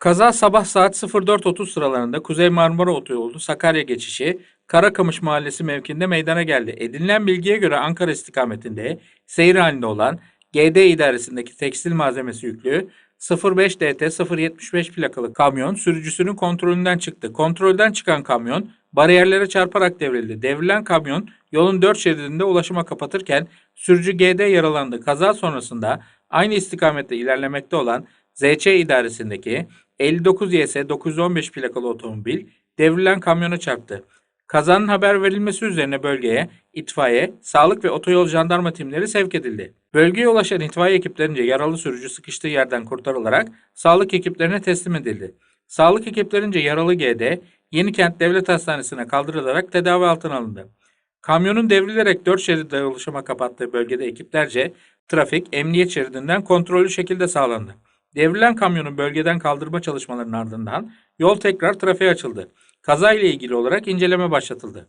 Kaza sabah saat 04.30 sıralarında Kuzey Marmara Otoyolu Sakarya geçişi Karakamış Mahallesi mevkinde meydana geldi. Edinilen bilgiye göre Ankara istikametinde seyir halinde olan GD idaresindeki tekstil malzemesi yüklü 05 DT 075 plakalı kamyon sürücüsünün kontrolünden çıktı. Kontrolden çıkan kamyon bariyerlere çarparak devrildi. Devrilen kamyon yolun dört şeridinde ulaşıma kapatırken sürücü GD yaralandı. Kaza sonrasında aynı istikamette ilerlemekte olan ZC idaresindeki 59 YS 915 plakalı otomobil devrilen kamyona çarptı. Kazanın haber verilmesi üzerine bölgeye itfaiye, sağlık ve otoyol jandarma timleri sevk edildi. Bölgeye ulaşan itfaiye ekiplerince yaralı sürücü sıkıştığı yerden kurtarılarak sağlık ekiplerine teslim edildi. Sağlık ekiplerince yaralı GD Yenikent Devlet Hastanesi'ne kaldırılarak tedavi altına alındı. Kamyonun devrilerek 4 şerit dağılışıma kapattığı bölgede ekiplerce trafik emniyet şeridinden kontrollü şekilde sağlandı. Devrilen kamyonun bölgeden kaldırma çalışmalarının ardından yol tekrar trafiğe açıldı. Kaza ile ilgili olarak inceleme başlatıldı.